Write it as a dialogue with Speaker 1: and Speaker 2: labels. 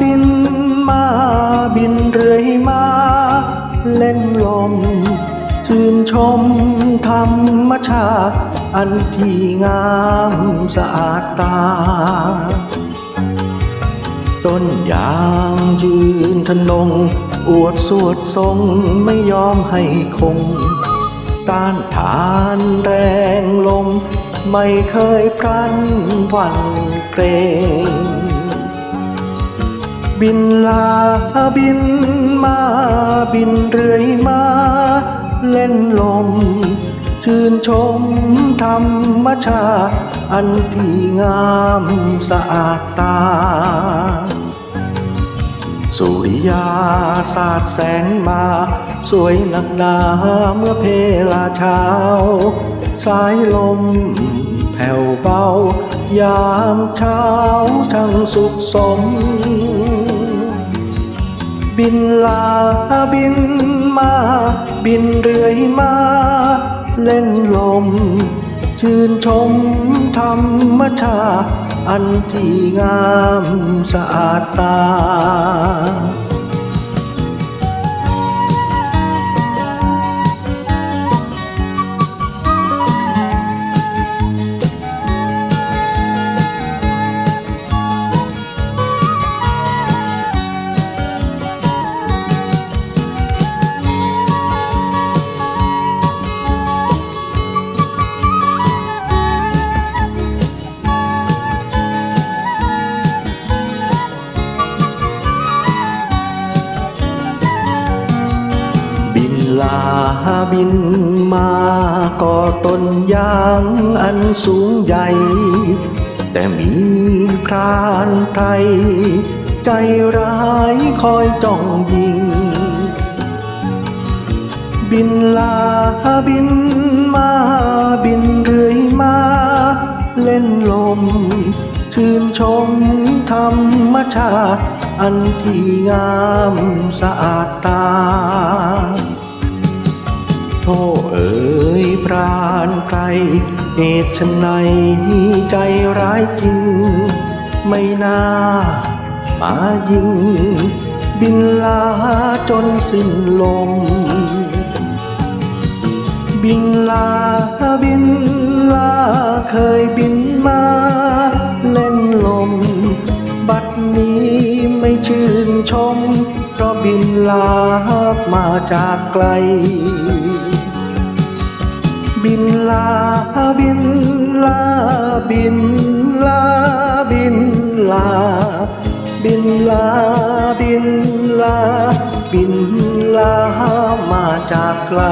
Speaker 1: บินมาบินเรื่อยมา เล่นลม ชื่นชมธรรมชาติ อันที่งามสะอาดตา ต้นยางยืนทนง อวดสวดทรงไม่ยอมให้คง ต้านทานแรงลม ไม่เคยพลันวันเกรง บินลาบินมาบินเรื่อยมา เล่นลม ชื่นชมธรรมชาติอันที่งามสะอาดตา สุริยาสาดแสงมา สวยหนักหนาเมื่อเพลาเช้า สายลมแผ่วเบายามเช้าช่างสุขสม บินลาบินมา บินเรื่อยมา เล่นลม ชื่นชมธรรมชาติอันที่งามสะอาดตา บินมาก็ต้นยางอันสูงใหญ่ แต่มีพรานไพรใจร้ายคอยจ้องยิง บินลาบินมาบินเรื่อยมา เล่นลม ชื่นชมธรรมชาติ อันที่งามสะอาดตา โทษเอ๋ยพรานใครเหตุไฉนใจร้ายจริง ไม่น่ามายิง บินลาจนสิ้นลม บินลาบินลาเคยบินมาเล่นลม บัดนี้ไม่ชื่นชม เพราะบินลามาจากไกล บินลาบินลาบินลาบินลาบินลาบินลาบินลามาจากไกล